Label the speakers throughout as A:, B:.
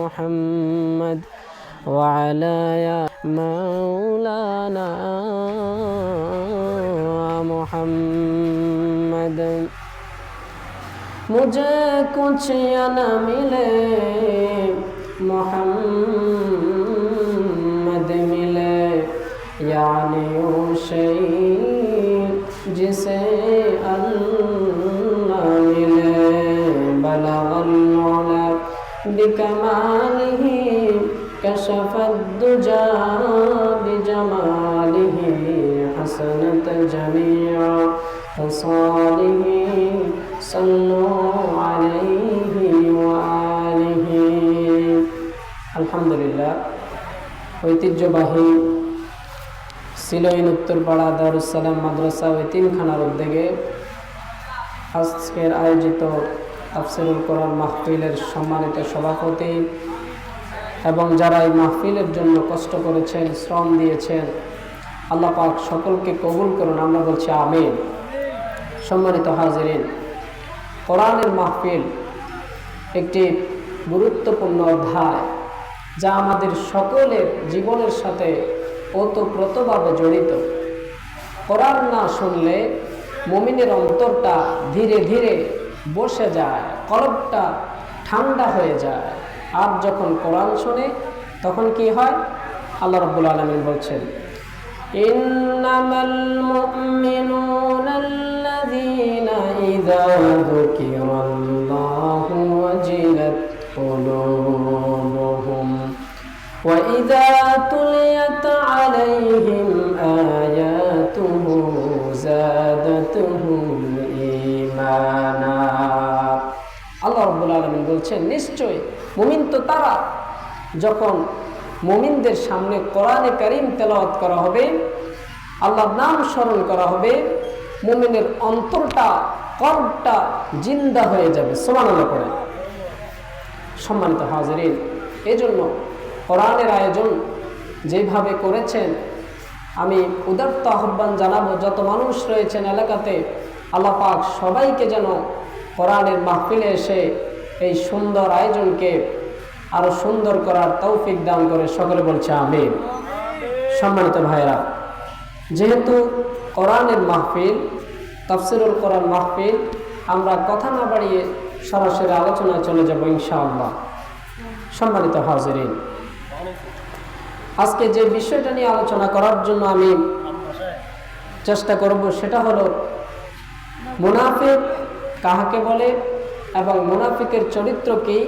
A: محمد وعلى يا مولانا محمد मुझे कुछ या न मिले मोहम्मद मिले यानी वो शई بكماله كشف الدجى بجماله حسنة جميعا خصاله صلوا عليه وآله الحمد لله ঐতিহ্যবাহী সিলইন উত্তরপাড়া দারুসালাম মাদ্রাসা ওই তিনখানার উদ্যোগে আজকের আয়োজিত তাফসিরুল কোরআন মাহফিলের সম্মানিত সভাপতি এবং যারা এই মাহফিলের জন্য কষ্ট করেছেন, শ্রম দিয়েছেন, আল্লাহ পাক সকলকে কবুল করুন, আমরা বলছি আমিন। সম্মানিত হাজিরিন, কোরআনের মাহফিল একটি গুরুত্বপূর্ণ অধ্যায় যা আমাদের সকলের জীবনের সাথে ওতপ্রোতভাবে জড়িত। কোরআন না শুনলে মমিনের অন্তরটা ধীরে ধীরে বসে যায় কলবটা ঠান্ডা হয়ে যায়। আর যখন কোরআন শোনে, তখন কি হয়? আল্লাহ রব্বুল আলমিন বলছেন, ইন্নামাল মুমিনুনা বলছেন নিশ্চয় মুমিন তো তারা যখন মুমিনদের সামনে কোরআনে করিম তেলাওয়াত করা হবে, আল্লাহর নাম স্মরণ করা হবে, মুমিনের অন্তরটা কর্মটা জিন্দা হয়ে যাবে। সমাননা করে সম্মানিত হাজরিন, এজন্য কোরআনের আয়োজন যেভাবে করেছেন, আমি উদার্ত আহ্বান জানাব, যত মানুষ রয়েছেন এলাকাতে, আল্লাহ পাক সবাইকে যেন কোরআনের মাহফিলে এসে এই সুন্দর আয়োজনকে আরও সুন্দর করার তৌফিক দান করে সকলে বলছে আমি সম্মানিত ভাইরা যেহেতু কোরআনের মাহফিল, তফসিরুল কোরআন মাহফিল, আমরা কথা না বাড়িয়ে সরাসরি আলোচনায় চলে যাব ইনশাআল্লাহ। সম্মানিত হাজিরিন, আজকে যে বিষয়টা নিয়ে আলোচনা করার জন্য আমি চেষ্টা করব সেটা হলো, মুনাফিক কাহাকে বলে? এবং মুনাফিকের চরিত্র কি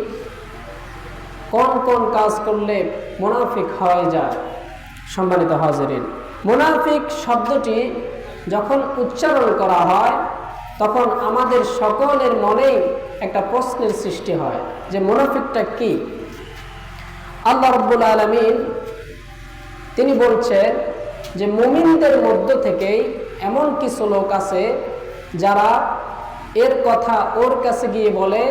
A: কোন কোন কাজ করলে মোনাফিক হয়ে যায়? সম্মানিত হাজিরিন, মোনাফিক শব্দটি যখন উচ্চারণ করা হয়, তখন আমাদের সকলের মনেই একটা প্রশ্নের সৃষ্টি হয় যে মোনাফিকটা কি? আল্লাহ রব্বুল আলমিন তিনি বলছেন যে মুমিনদের মধ্য থেকেই এমন কিছু লোক আছে যারা এর কথা ওর কাছে গিয়ে বলে,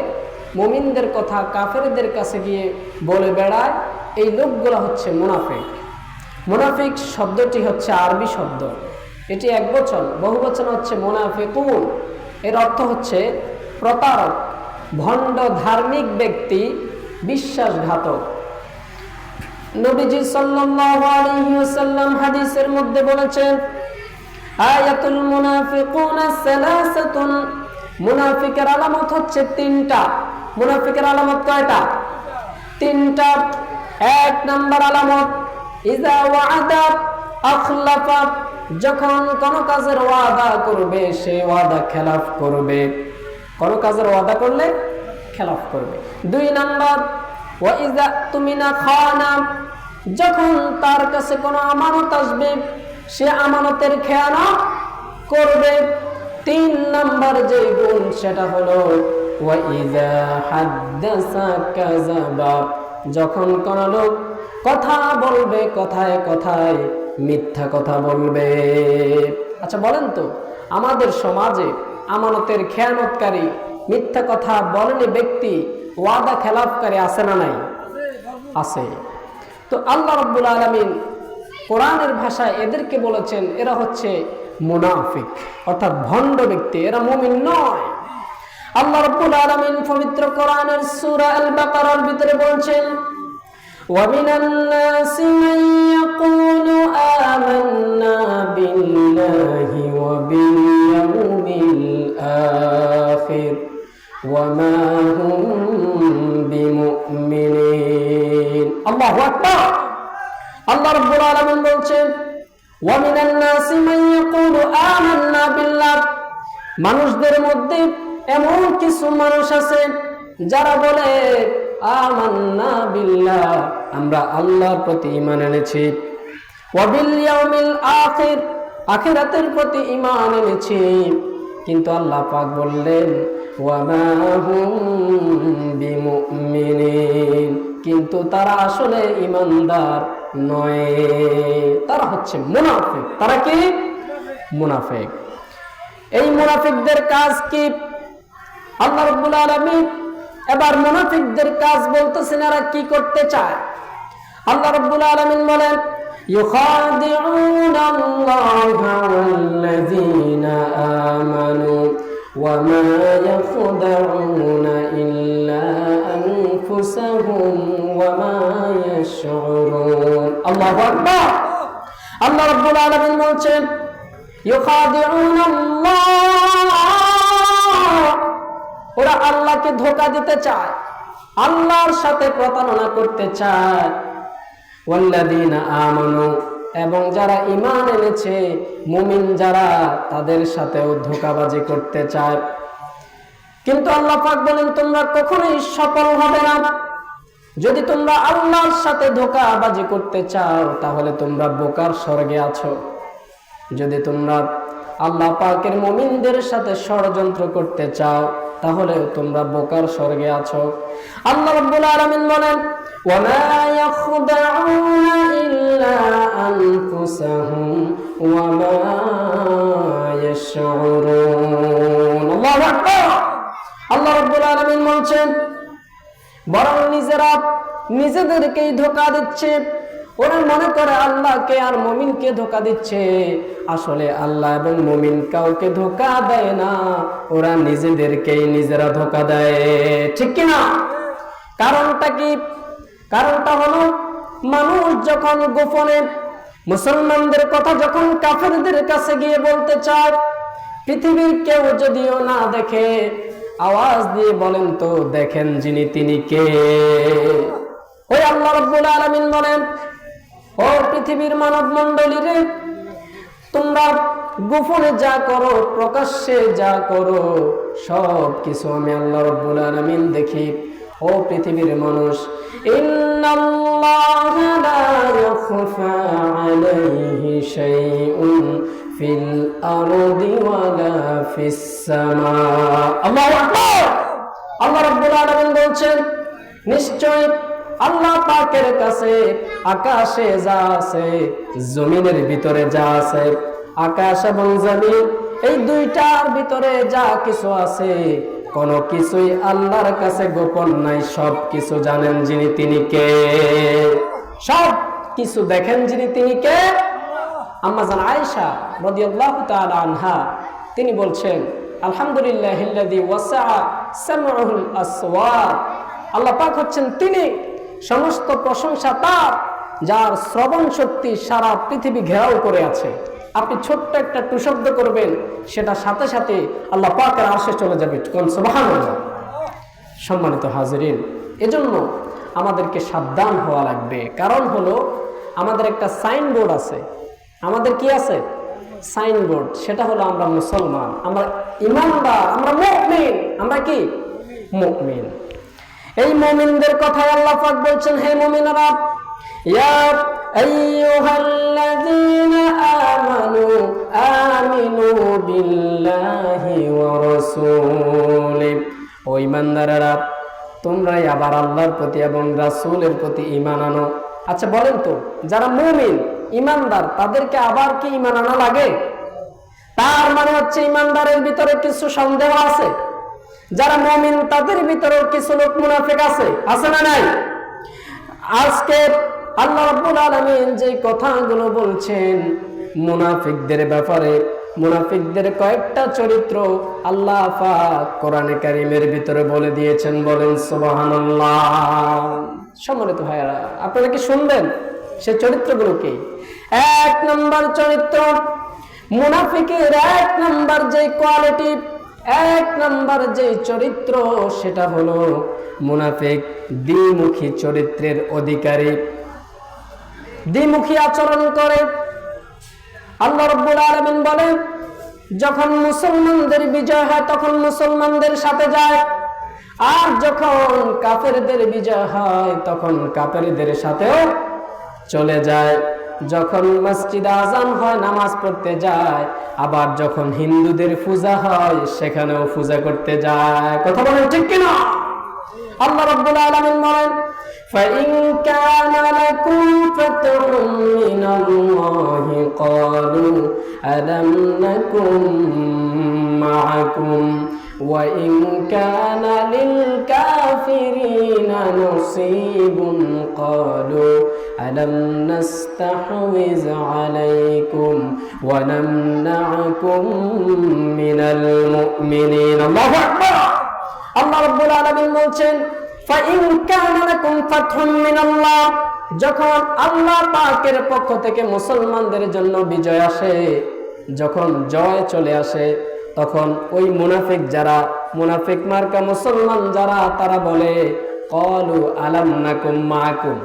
A: মুমিনদের কথা কাফেরদের কাছে গিয়ে বলে বেড়ায়, এই লোকগুলো হচ্ছে মুনাফিক। মুনাফিক শব্দটি হচ্ছে আরবি শব্দ। এটি এক বচন, বহু বচন হচ্ছে মুনাফিকুন। এর অর্থ হচ্ছে প্রতারক, ভণ্ড ধার্মিক ব্যক্তি, বিশ্বাসঘাতক। নবীজি সাল্লাম হাদিসের মধ্যে বলেছেন, আয়াতুল মুনাফিকুনা সালাসাতুন মুনাফিকের আলামত হচ্ছে তিনটা। মুনাফিকের আলামত কয়টা? তিনটা। এক নাম্বার আলামত ইজা ওয়াদা আখলাফা যখন কোন কাজের ওয়াদা করবে, সে ওয়াদা খেলাফ করবে। কোন কাজের ওয়াদা করলে খেলাফ করবে। দুই নাম্বার, ওয়াইজা তুমি না খাওয়ানা যখন তার কাছে কোনো আমানত আসবে, সে আমানতের খেয়ানা করবে। তিন নাম্বার যে গুণ, সেটা হলো যখন কোন লোক কথা বলবে, কথায় কথায় মিথ্যা কথা বলবে। আচ্ছা বলেন তো, আমাদের সমাজে আমানতের খেয়ানতকারী মিথ্যা কথা বলেনি ব্যক্তি, ওয়াদা খেলাফকারী আছে না নাই? আছে। তো আল্লাহ রব্বুল আলমিন কোরআনের ভাষায় এদেরকে বলেছেন, এরা হচ্ছে মুনাফিক অর্থাৎ ভণ্ড ব্যক্তি এরা মুমিন নয় আল্লাহ রব্বুল আলমিন পবিত্র কোরআনের সূরা আল বাকারার ভিতরে বলছেন ومن الناس من يقول آمنا بالله وباليوم الآخر وما هم بمؤمنين الله أكبر الله رب العالمين বলছেন ومن الناس من يقول آمنا بالله মানুষদের মধ্যে এমন কিছু মানুষ আছে যারা বলে আমান্না বিল্লাহ আমরা আল্লাহর প্রতি ঈমান এনেছি ওয়াবিল ইয়াউমিল আখির আখিরাতের প্রতি ঈমান এনেছি কিন্তু আল্লাহ পাক বললেন ওয়ামা হুম বিমুমিনিন কিন্তু তারা আসলে ঈমানদার নয় তারা হচ্ছে মুনাফিক তারা কি মুনাফিক এই মুনাফিকদের কাজ কি আল্লাহ রাব্বুল আলামিন এবার মুনাফিকদের কাজ বলতেছেন এরা কি করতে চায় আল্লাহ রাব্বুল আলামিন বলেন يخادعون الله والذين آمنوا وما يخدعون إلا أنفسهم وما يشعرون الله أكبر الله رب العالمين বলছেন يخادعون الله ওরা আল্লাহকে ধোকা দিতে চায় আল্লাহর সাথে প্রতারণা করতে চায় ওয়াল্লাযীনা আমানু এবং যারা ঈমান এনেছে মুমিন যারা তাদের সাথেও ধোকাবাজি করতে চায় কিন্তু আল্লাহ পাক বলেন তোমরা কখনোই সফল হবে না যদি তোমরা আল্লাহর সাথে ধোকাবাজি করতে চাও তাহলে তোমরা বোকার স্বর্গে আছো যদি তোমরা আল্লাহ পাকের মুমিনদের সাথে ষড়যন্ত্র করতে চাও তাহলে তোমরা বোকার স্বর্গে আছো আল্লাহ রাব্বুল আলামিন বলেন وما يخدعون إلا أنفسهم وما يشعرون الله أكبر আল্লাহ রাব্বুল আলামিন বলছেন বরং নিজেরা নিজেদেরকেই ধোকা দিচ্ছে। ওরা মনে করে আল্লাহকে আর মমিনকে ধোকা দিচ্ছে। আসলে আল্লাহ এবং মমিন কাউকে ধোকা দেয় না, ওরা নিজেদেরকেই নিজেরা ধোকা দেয়। ঠিক কিনা কারণটা কি? কারণটা হলো মানুষ যখন গোপনে মুসলমানদের কথা যখন কাফেরদের কাছে গিয়ে বলতে চায়, পৃথিবীর কেউ যদিও না দেখে আওয়াজ দিয়ে বলেন তো, দেখেন যিনি তিনি কে? ওই আল্লাহ রব্বুল আলামিন বলেন, ও পৃথিবীর মানব মণ্ডলীরে তোমরা গোপনে যা করো, প্রকাশ্যে যা করো সব কিছু আমি আল্লাহ রব্বুল আলামিন দেখি। ও পৃথিবীর মানুষ, ইন্নাল্লাহা লা ইয়াখফা আলাইহি শাইউন। আল্লাহ পাকের কাছে আকাশে যা আছে, জমিনের ভিতরে যা আছে, আকাশ এবং জমিন, এই দুইটার ভিতরে যা কিছু আছে, কোনো কিছুই আল্লাহর কাছে গোপন নাই, সব কিছু জানেন যিনি তিনি কে? সব কিছু দেখেন যিনি তিনি কে? আম্মাজান আয়েশা রাদিয়াল্লাহু তাআলা আনহা, তিনি বলছেন, আলহামদুলিল্লাহিল্লাযী ওয়াসাআ সামউল আসওয়াত আল্লাহ পাক হচ্ছেন তিনি সমস্ত প্রশংসা তার, যার শ্রবণ শক্তি সারা পৃথিবী ঘেরাও করে আছে। আপনি ছোট্ট একটা টুশব্দ করবেন সেটা সাথে সাথে আল্লাহ পাকের আশে চলে যাবে। সম্মানিত হাজিরিন, এজন্য আমাদেরকে সাবধান হওয়া লাগবে। কারণ হলো, আমাদের একটা সাইনবোর্ড আছে। আমাদের কি আছে? সাইনবোর্ড। সেটা হলো আমরা মুসলমান। আমরা ইমানদার, আমরা মুমিন। আমরা কি? মুমিন। এই মুমিনদের কথা আল্লাহ পাক বলছেন, হে মুমিনরা, ইয়া আইয়ুহাল্লাযীনা আমানু আমিনু বিল্লাহি ওয়া রাসূলিহি ও ইমানদারেরা, তোমরাই আবার আল্লাহর প্রতি এবং রাসূলের প্রতি ঈমান আনো। আচ্ছা বলেন তো, যারা মুমিন, ইমানদার, তাদেরকে আবার কি ঈমান আনা লাগে? তার মানে হচ্ছে ইমানদারের ভিতরে কিছু সন্দেহ আছে? যারা মমিন, তাদের ভিতরেও কিছু লোক মুনাফিক আছে? আছে না নাই? আজকে আল্লাহ রাব্বুল আলামিন যে কথাগুলো বলছেন মুনাফিকদের ব্যাপারে মুনাফিকদের কয়েকটা চরিত্র আল্লাহ কোরআনে কারিমের ভিতরে বলে দিয়েছেন, বলেন সুবহানাল্লাহ। সম্মানিত ভাইয়ারা, আপনারা কি শুনবেন সে চরিত্রগুলো কি? এক নম্বর চরিত্র, মুনাফিকের এক নম্বর যে কোয়ালিটি, এক নম্বর যে চরিত্র, সেটা হলো মুনাফিক দ্বিমুখী চরিত্রের অধিকারী। দ্বিমুখী আচরণ করে আল্লাহ রব্বুল আলামিন বলেন, যখন মুসলমানদের বিজয় হয়, তখন মুসলমানদের সাথে যায়। আর যখন কাফেরদের বিজয় হয়, তখন কাফেরদের সাথেও চলে যায়। যখন মসজিদ আজান হয়, নামাজ পড়তে যায়, আবার যখন হিন্দুদের পূজা হয়, সেখানেও পূজা করতে যায়। কথা বলেন ঠিক কিনা? আল্লাহ রাব্বুল আলামিন বলেন فإن كان لكم فتح من الله قالوا ألم نكن معكم وإن كان للكافرين نصيب قالوا ألم نستحوذ عليكم ونمنعكم من المؤمنين الله أكبر আল্লাহ রাব্বুল আলামিন বলছেন যখন আল্লাহ পাকের পক্ষ থেকে মুসলমানদের জন্য বিজয় আসে, যখন জয় চলে আসে, তখন ওই মুনাফিক যারা, মুনাফিক মার্কা মুসলমান যারা, তারা বলে, কলু আলাম নাকুম মাকুম।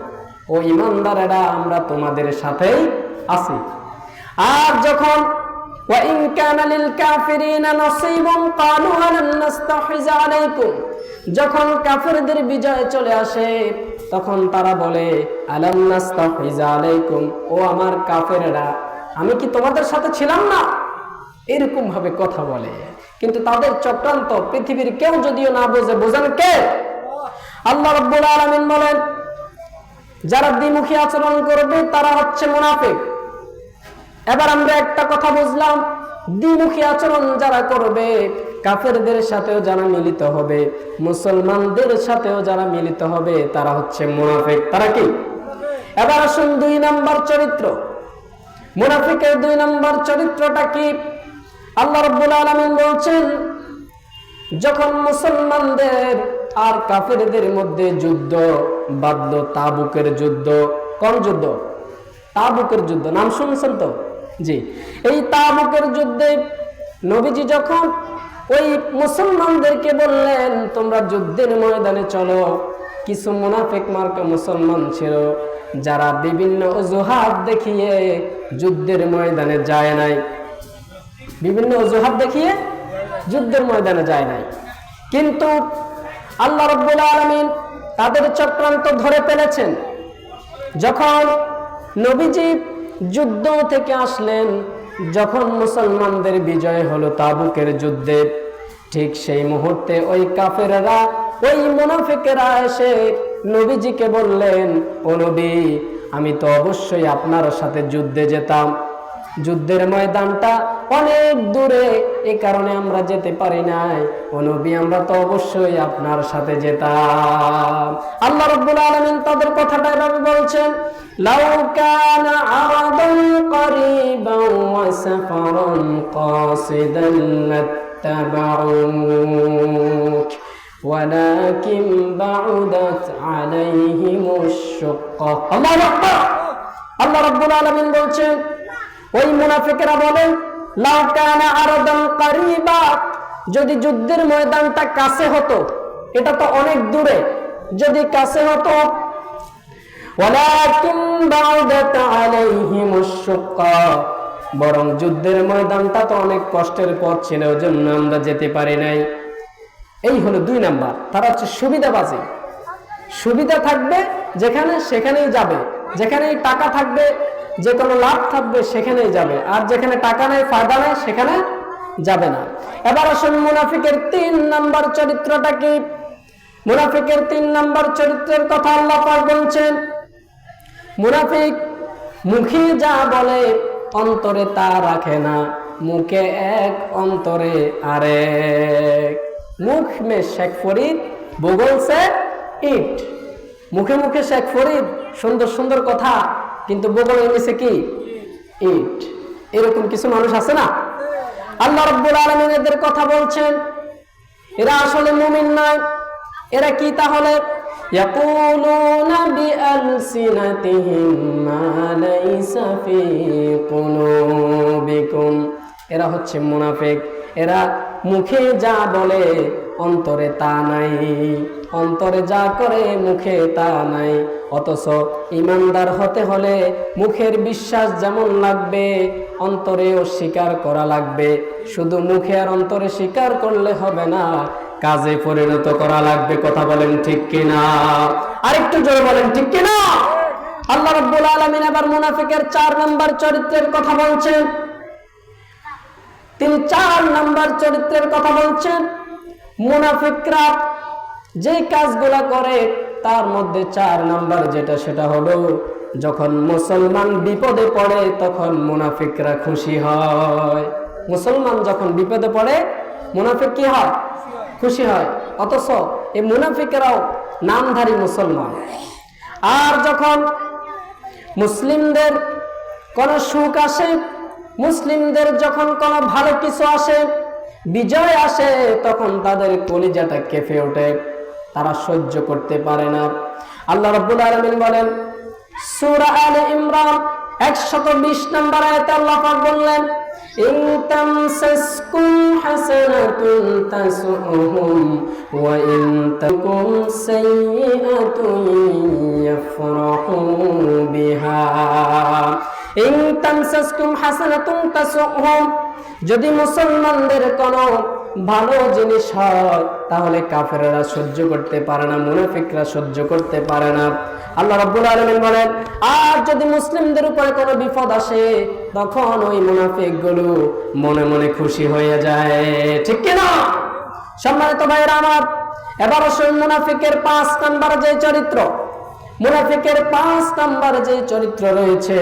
A: ও ইমানদারেরা, আমরা তোমাদের সাথেই আছি। আর যখন وإن كان للكافرين نصيب قالوا ألم نستحوذ عليكم যখন কাফেরদের বিজয় চলে আসে তখন তারা বলে আলাম নাস্তাহিজ আলাইকুম ও আমার কাফেরেরা আমি কি তোমাদের সাথে ছিলাম না এরকম ভাবে কথা বলে কিন্তু তাদের চক্রান্ত পৃথিবীর কেউ যদিও না বোঝে বোঝেন কে আল্লাহ রাব্বুল আলামিন বলেন যারা দ্বিমুখী আচরণ করবে তারা হচ্ছে মুনাফিক এবার আমরা একটা কথা বুঝলাম, দ্বিমুখী আচরণ যারা করবে, কাফেরদের সাথেও যারা মিলিত হবে, মুসলমানদের সাথেও যারা মিলিত হবে, তারা হচ্ছে মুনাফিক। তারা কি? এবার আসুন দুই নাম্বার চরিত্র। মুনাফিকের দুই নাম্বার চরিত্রটা কি? আল্লাহ রব্বুল আলমিন বলছেন, যখন মুসলমানদের আর কাফেরদের মধ্যে যুদ্ধ, বাদল, তাবুকের যুদ্ধ, কোন যুদ্ধ? তাবুকের যুদ্ধ। নাম শুনছেন তো? জি। এই তাবুকের যুদ্ধে নবীজি যখন ওই মুসলমানদেরকে বললেন, তোমরা যুদ্ধের ময়দানে চলো, কিছু মুনাফিক মার্কা মুসলমান ছিল, যারা বিভিন্ন অজুহাত দেখিয়ে যুদ্ধের ময়দানে যায় নাই। বিভিন্ন অজুহাত দেখিয়ে যুদ্ধের ময়দানে যায় নাই। কিন্তু আল্লাহ রব্বুল আলমিন তাদের চক্রান্ত ধরে ফেলেছেন। যখন নবীজি যুদ্ধ থেকে আসলেন, যখন মুসলমানদের বিজয় হলো তাবুকের যুদ্ধে। ঠিক সেই মুহূর্তে ওই কাফেরা ওই মুনাফিকেরা এসে নবীজিকে বললেন, ও নবী, আমি তো অবশ্যই আপনার সাথে যুদ্ধে যেতাম। যুদ্ধের ময়দানটা অনেক দূরে এ কারণে আমরা যেতে পারি নাই ও নবী আমরা তো অবশ্যই আপনার সাথে যেতাম আল্লাহ রব্বুল আলামিন তাদের কথাটা এভাবে বলছেন লাউ কানা আরাদান করিবান ওয়া সাফারান কাসিদান লাত্তাবাউক ولكن بعدت عليهم الشقة الله أكبر আল্লাহ রাব্বুল আলামিন বলছেন ওই মুনাফিকেরা বলেন লাউ কানা আরাদান যদি যুদ্ধের ময়দানটা কাছে হতো, এটা তো অনেক দূরে, যদি কাছে হতো। বরং যুদ্ধের ময়দানটা তো অনেক কষ্টের পথ ছিল জন্য আমরা যেতে পারি নাই। এই হলো দুই নাম্বার, তারা হচ্ছে সুবিধাবাজি। সুবিধা থাকবে যেখানে, সেখানেই যাবে, যেখানেই টাকা থাকবে যে কোনো লাভ থাকবে সেখানেই যাবে। আর যেখানে টাকা নেই, ফায়দা নেই, সেখানে যাবে না। এবার আসুন মুনাফিকের তিন নাম্বার চরিত্রটা কি? মুনাফিকের তিন নাম্বার চরিত্রের কথা আল্লাহ পাক বলছেন, মুনাফিক মুখে যা বলে, অন্তরে তা রাখে না। মুখে এক, অন্তরে আরেক। মুখ মে শেখ ফরিদ বগল সে ইট। মুখে মুখে শেখ ফরিদ, সুন্দর সুন্দর কথা কিন্তু বগল নিচে কি ইট এরকম কিছু মানুষ আছে না আল্লাহ রব্বুল আলমিন এদের কথা বলছেন এরা আসলে মুমিন নয় এরা কি তাহলে يقولون بألسنتهم ما ليس في قلوبكم এরা হচ্ছে মুনাফিক এরা মুখে যা বলে, অন্তরে তা নাই। অন্তরে যা করে, মুখে তা নাই। অথচ ইমানদার হতে হলে মুখের বিশ্বাস যেমন লাগবে, অন্তরেও স্বীকার করা লাগবে। শুধু মুখে আর অন্তরে স্বীকার করলে হবে না, কাজে পরিণত করা লাগবে। কথা বলেন ঠিক কিনা? আরেকটু জোরে বলেন ঠিক কিনা? আল্লাহ রাব্বুল আলামিন আবার মুনাফিকের চার নাম্বার চরিত্রের কথা বলছেন। তিনি চার নাম্বার চরিত্রের কথা বলছেন। মুনাফিকরা যে কাজগুলা করে, তার মধ্যে চার নাম্বার যেটা, সেটা হলো যখন মুসলমান বিপদে পড়ে, তখন মুনাফিকরা খুশি হয়। মুসলমান যখন বিপদে পড়ে, মুনাফিক কি হয়? খুশি হয়। অথচ এই মুনাফিকেরাও নামধারী মুসলমান। আর যখন মুসলিমদের কোন সুখ আসে মুসলিমদের যখন কোন ভালো কিছু আসে, বিজয় আসে, তখন তাদের কলিজাটা কেঁপে ওঠে। তারা সহ্য করতে পারে না। আল্লাহ রাব্বুল আলামিন বলেন, সূরা আলে ইমরান 120 নম্বর আয়াতে আল্লাহ পাক বললেন ইয়াফরাহু যদি মুসলমানদের কোনো ভালো জিনিস হয়, তাহলে কাফেররা সহ্য করতে পারে না, মুনাফিকরা সহ্য করতে পারে না। আল্লাহ রাব্বুল আলামিন বলেন, আর যদি মুসলিমদের উপরে কোনো বিপদ আসে, তখন ওই মুনাফিকগুলো মনে মনে খুশি হয়ে যায়। ঠিক কি না সম্মানিত ভাইয়েরা আমার, এবার আসুন মুনাফিকের পাঁচ নাম্বার যে চরিত্র। মুনাফিকের পাঁচ নাম্বার যে চরিত্র রয়েছে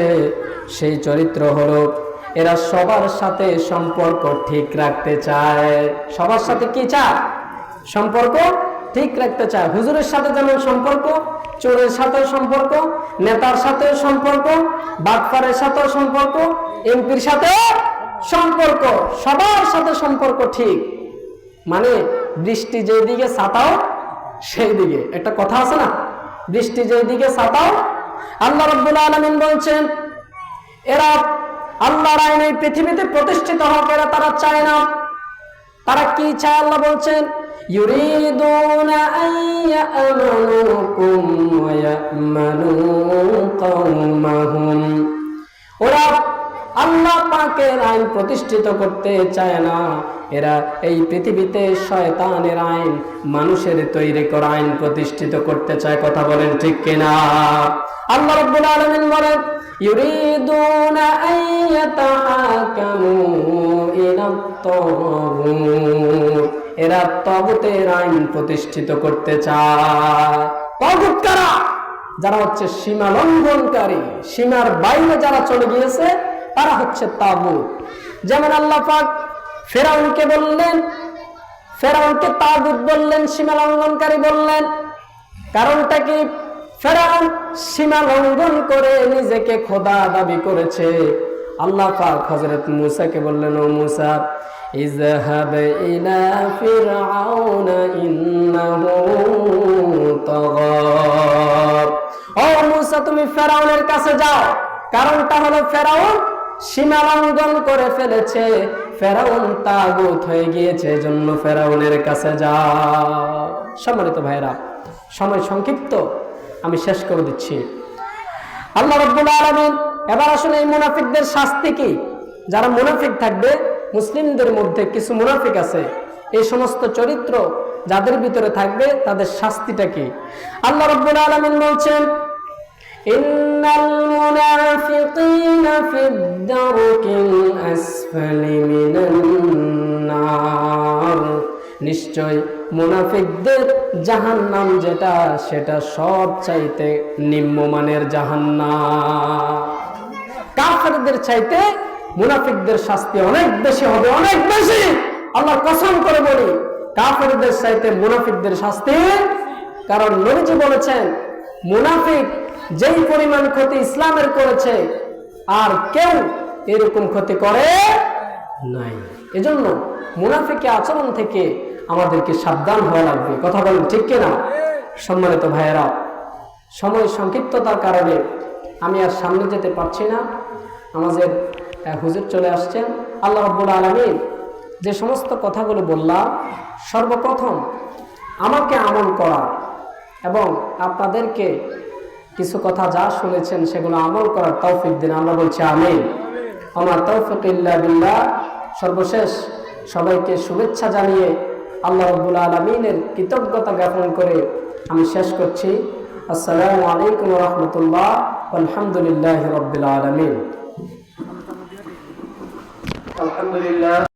A: সেই চরিত্র হলো, এরা সবার সাথে সম্পর্ক ঠিক রাখতে চায়। সবার সাথে কি চায়? সম্পর্ক ঠিক রাখতে চায়। হুজুরের সাথে যেমন সম্পর্ক, চোরের সাথে সম্পর্ক, নেতার সাথে সম্পর্ক, বাটপারের সাথে সম্পর্ক, এমপির সাথে সম্পর্ক। সবার সাথে সম্পর্ক ঠিক। মানে বৃষ্টি যেদিকে ছাতাও সেই দিকে একটা কথা আছে না? বৃষ্টি যেদিকে ছাতাও, আল্লাহ রব্বুল আলমিন বলছেন এরা আল্লাহর আইন এই পৃথিবীতে প্রতিষ্ঠিত হোক এরা তারা চায় না তারা কি চায় আল্লাহ বলছেন يريدون أن يأمنوكم ويأمنوا قومهم ওরা আল্লাহ পাকের আইন প্রতিষ্ঠিত করতে চায় না এরা এই পৃথিবীতে শয়তানের আইন মানুষের তৈরি করা আইন প্রতিষ্ঠিত করতে চায় কথা বলেন ঠিক কিনা আল্লাহ রাব্বুল আলামিন বলেন ইউরিদুনা আন ইয়াতাহাকামু ইলা তাগুত এরা তগুতের আইন প্রতিষ্ঠিত করতে চায়। কারা? যারা হচ্ছে সীমা লঙ্ঘনকারী, সীমার বাইরে যারা চলে গিয়েছে, তারা হচ্ছে তাগুত যেমন আল্লাহ পাক ফেরাউনকে বললেন, ফেরাউনকে তাগুত বললেন, সীমা লঙ্ঘনকারী বললেন। কারণটা কি? ফেরাউন সীমা লঙ্ঘন করে নিজেকে খোদা দাবি করেছে। আল্লাহ পাক হযরত মুসাকে বললেন, ও মূসা ইজহাব ইলা ফিরআউন ইন্নাহু তাগা ও মুসা, তুমি ফেরাউনের কাছে যাও। কারণটা হলো ফেরাউন সীমা লঙ্ঘন করে ফেলেছে। ফেরাউন তাগুত হয়ে গিয়েছে জন্য ফেরাউনের কাছে যাও। সম্মানিত ভাইরা সময় সংক্ষিপ্ত। আমি শেষ করে দিচ্ছি। আল্লাহ রব্বুল আলামিন এবার আসলে এই মুনাফিকদের শাস্তি কি? যারা মুনাফিক থাকবে, মুসলিমদের মধ্যে কিছু মুনাফিক আছে। এই সমস্ত চরিত্র যাদের ভিতরে থাকবে, তাদের শাস্তিটা কি? আল্লাহ রব্বুল আলামিন বলছেন নিশ্চয় মুনাফিকদের জাহান্নাম যেটা, সেটা সব চাইতে নিম্নমানের জাহান্নাম। কাফেরদের চাইতে মুনাফিকদের শাস্তি অনেক বেশি হবে, অনেক বেশি। আল্লাহ কসম করে বলি, কাফেরদের চাইতে মুনাফিকদের শাস্তি, কারণ নবীজি বলেছেন, মুনাফিক যেই পরিমাণ ক্ষতি ইসলামের করেছে, আর কেউ এরকম ক্ষতি করে নাই। এজন্য মুনাফিকে আচরণ থেকে আমাদেরকে সাবধান হওয়া লাগবে। কথা বলেন, ঠিক কিনা? সম্মানিত ভাইয়েরা, সময় সংক্ষিপ্ততার কারণে আমি আর সামনে যেতে পারছি না। আমাদের হুজুর চলে আসছেন। আল্লাহ রব্বুল আলমীর যে সমস্ত কথাগুলো বললাম, সর্বপ্রথম আমাকে আমল করা এবং আপনাদেরকে কিছু কথা যা শুনেছেন সেগুলো আমল করার তৌফিক দিন। আমরা বলছি আমি আমার তৌফিক ইল্লা বিল্লাহ। সর্বশেষ সবাইকে শুভেচ্ছা জানিয়ে আল্লাহ রবুল আলমিনের কৃতজ্ঞতা জ্ঞাপন করে আমি শেষ করছি। আসসালামু আলাইকুম রহমতুল্লাহ। আলহামদুলিল্লাহ রবিল আলমিন।
B: আলহামদুলিল্লাহ।